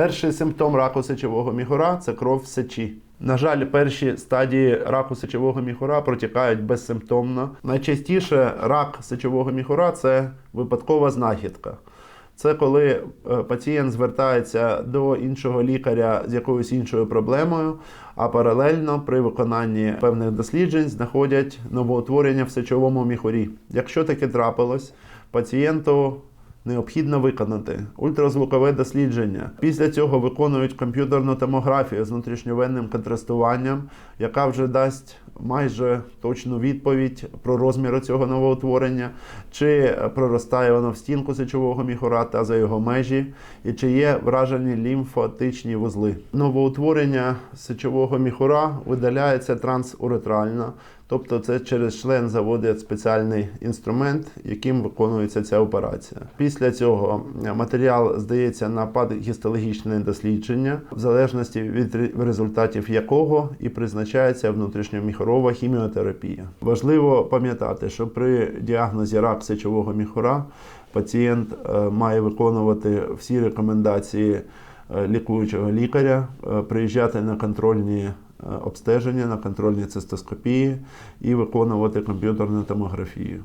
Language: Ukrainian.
Перший симптом раку сечового міхура це кров в сечі. На жаль, перші стадії раку сечового міхура протікають безсимптомно. Найчастіше рак сечового міхура це випадкова знахідка. Це коли е, пацієнт звертається до іншого лікаря з якоюсь іншою проблемою, а паралельно при виконанні певних досліджень знаходять новоутворення в сечовому міхурі. Якщо таке трапилось, пацієнту необхідно виконати ультразвукове дослідження. Після цього виконують комп'ютерну томографію з внутрішньовенним контрастуванням, яка вже дасть майже точну відповідь про розміри цього новоутворення, чи проростає воно в стінку сечового міхура та за його межі, і чи є вражені лімфатичні вузли. Новоутворення сечового міхура видаляється трансуретрально, тобто це через член заводять спеціальний інструмент, яким виконується ця операція. Після цього матеріал здається на падгістологічне дослідження, в залежності від результатів якого і призначається внутрішньоміхурова хіміотерапія. Важливо пам'ятати, що при діагнозі рак сечового міхура пацієнт е, має виконувати всі рекомендації е, лікуючого лікаря, е, приїжджати на контрольні обстеження, на контрольні цистоскопії і виконувати комп'ютерну томографію.